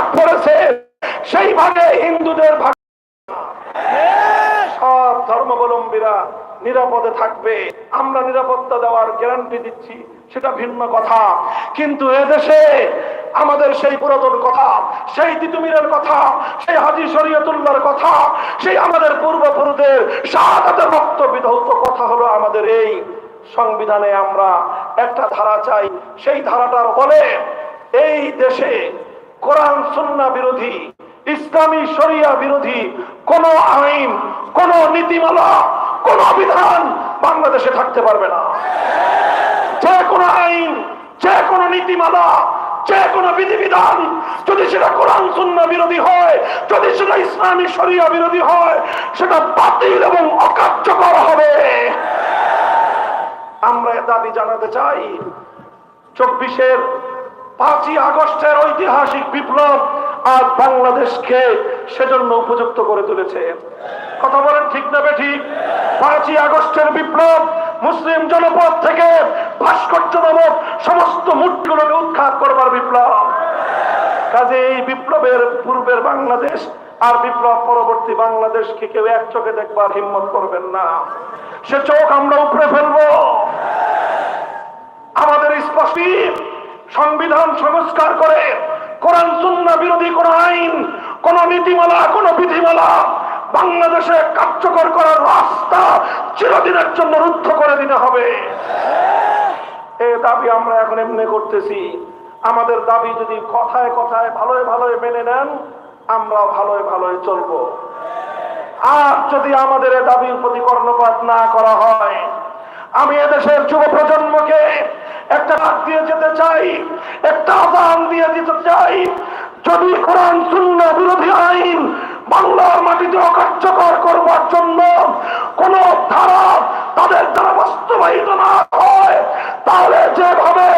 ভাগ পড়েছে সেই ভাগে হিন্দুদের ভাগ সব ধর্মাবলম্বীরা নিরাপদে থাকবে। আমরা নিরাপত্তা দেওয়ার গ্যারান্টি দিচ্ছি, সেটা ভিন্ন কথা। কিন্তু এদেশে আমাদের সেই পুরাতন কথা, সেই তিতুমিরের কথা, সেই হাজি শরীয়তুল্লাহর কথা, সেই আমাদের পূর্বপুরুষদের শাহাদাতের রক্ত বিধৌত কথা হলো আমাদের এই সংবিধানে আমরা একটা ধারা চাই। সেই ধারাটার বলে এই দেশে কোরআন সুন্না বিরোধী, ইসলামী শরিয়া বিরোধী, কোন আইন, কোন নীতিমালা, কোন বিধান বাংলাদেশে থাকতে পারবে না। যে কোনো আইন, যে কোনো নীতিমালা, যে কোনো বিধিবিধান যদি সেটা কোরআন সুন্না বিরোধী হয়, যদি সেটা ইসলামী শরিয়া বিরোধী হয়, সেটা বাতিল এবং অকার্যকর হবে। আমরা দাবি জানাতে চাই, চব্বিশের পাঁচই আগস্টের ঐতিহাসিক বিপ্লব আজ বাংলাদেশকে সেজন্য উপযুক্ত করে তুলেছে। কথা বলেন ঠিক না ঠিক পাঁচই আগস্টের বিপ্লব মুসলিম জনপদ থেকে ভাস্কর্য নামক সমস্ত মূর্তিগুলোকে উৎখাত করবার বিপ্লব। কাজে এই বিপ্লবের পূর্বের বাংলাদেশ আর বিপ্লব পরবর্তী বাংলাদেশকে কেউ এক চোখে দেখবার হিম্মত করবেন না। সে চোখ আমরা উপরে ফেলব। আমাদের স্পষ্ট সংবিধান সংস্কার করে, কোরআন সুন্না বিরোধী কোন আইন, কোন নীতিমালা, কোন বিধিমালা বাংলাদেশে কার্যকর করার রাস্তা চিরদিনের জন্য রুদ্ধ করে দিতে হবে। এ দাবি আমরা এখন এমনি করতেছি। আমাদের দাবি যদি কথায় কথায় ভালোই ভালোই মেনে নেন আমরা ভালোই ভালোই চলবো। আর যদি আমাদের দাবির প্রতি কর্ণপাত না করা হয়, আমি এদেশের যুব প্রজন্মকে একটা ডাক দিয়ে যেতে চাই অকার্যকর করবার জন্য কোন ধারা তাদের দ্বারা বাস্তবায়িত না হয়, তাহলে যেভাবে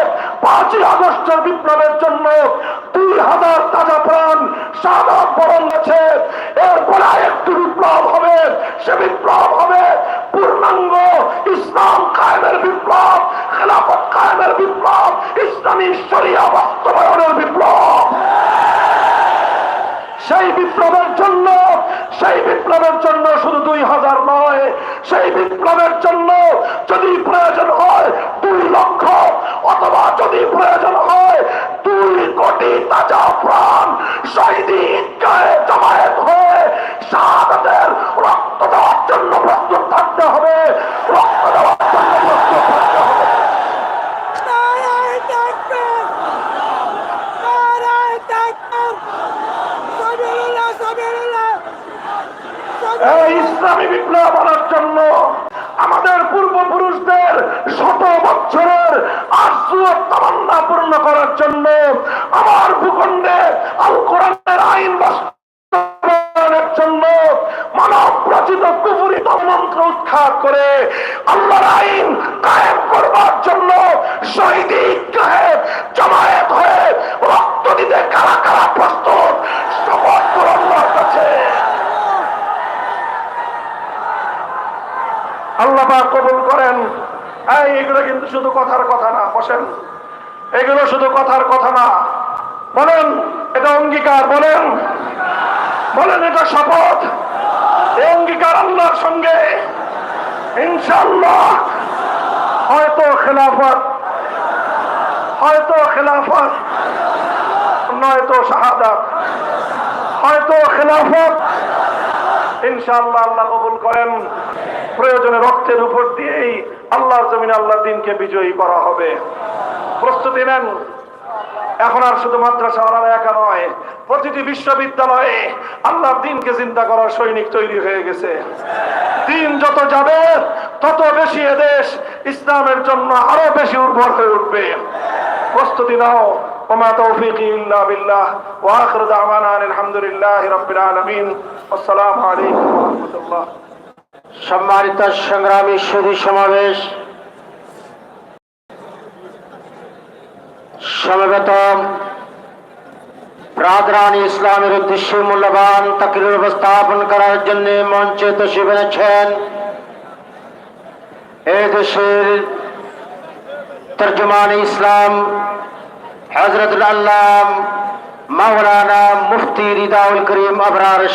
পাঁচই আগস্টের বিপ্লবের জন্য দুই হাজার তাজা প্রাণ সাদা বরণ গেছে এরপরে একটি বিপ্লব হবে, সে বিপ্লব হবে ইসলাম কায়েমের বিপ্লব, খেলাফত কায়েমের বিপ্লব, ইসলামী শরিয়া বাস্তবায়নের বিপ্লব। সেই বিপ্লবের জন্য, সেই বিপ্লবের জন্য শুধু দুই হাজার নয়, সেই বিপ্লবের জন্য যদি প্রয়োজন হয় দুই লক্ষ, অথবা যদি প্রয়োজন হয় দুই কোটি তাজা প্রাণ, শহীদি ঈদগাহে জমায়েত হয়ে শাহাদাতের রক্ত দেওয়ার জন্য প্রস্তুত থাকতে হবে রক্ত দেওয়ার জন্য প্রস্তুত থাকতে হবে নারায় তাকবীর নারায় তাকবীর সাবিরুল্লাহ সাবিরুল্লাহ এই ইসলামী বিপ্লব আনার জন্য আমাদের পূর্বপুরুষদের শত বছরের আশু ও তামান্না পূর্ণ করার জন্য আমার ভূখণ্ডে আল কোরআনের আইন বাস্তবায়নের জন্য মানব রচিত কুফুরি মন্ত্র উৎখাত করে আল্লাহর আইন কায়েম করবার জন্য শহীদ ঈদগাহে জমায়েত হয়ে কারা প্রস্তুত। শপথ আল্লাহর কাছে। আল্লাহ কবুল করেন। এগুলো কিন্তু শুধু কথার কথা না, বসেন। এগুলো শুধু কথার কথা না। বলেন, এটা অঙ্গীকার, বলেন। বলেন, এটা শপথ। এই অঙ্গীকার আল্লাহর সঙ্গে। ইনশাল্লাহ হয়তো খেলাফত। হয়তো খেলাফত। নয়তো শাহাদাত হয়তো খেলাফত। ইনশাআল্লাহ আল্লাহ কবুল করেন। প্রয়োজনে রক্তের উপর দিয়েই আল্লাহর জমিনে আল্লাহর দিনকে বিজয়ী করা হবে। প্রস্তুতি নেন। এখন আর শুধু মাদ্রাসা ওনারা একা নয়, প্রতিটি বিশ্ববিদ্যালয়ে আল্লাহর দিনকে চিন্তা করার সৈনিক তৈরি হয়ে গেছে। দিন যত যাবে, তত বেশি এদেশ ইসলামের জন্য আরও বেশি উর্বর হয়ে উঠবে। প্রস্তুতি নাও وما توفيقي إلا بالله وآخر دعوانا أن الحمد لله رب العالمين والسلام عليكم ورحمة الله সম্মানিত সংগ্রামী সুধী সমাবেশ সমবেত রাজরানী ইসলামের উদ্দেশ্যে মূল্যবান তাকরির উপস্থাপন করার জন্য মঞ্চে তশিব এনেছেন এই দেশের ترجمان اسلام حضرت العلام مولانا مفتی رضا الكريم أبرار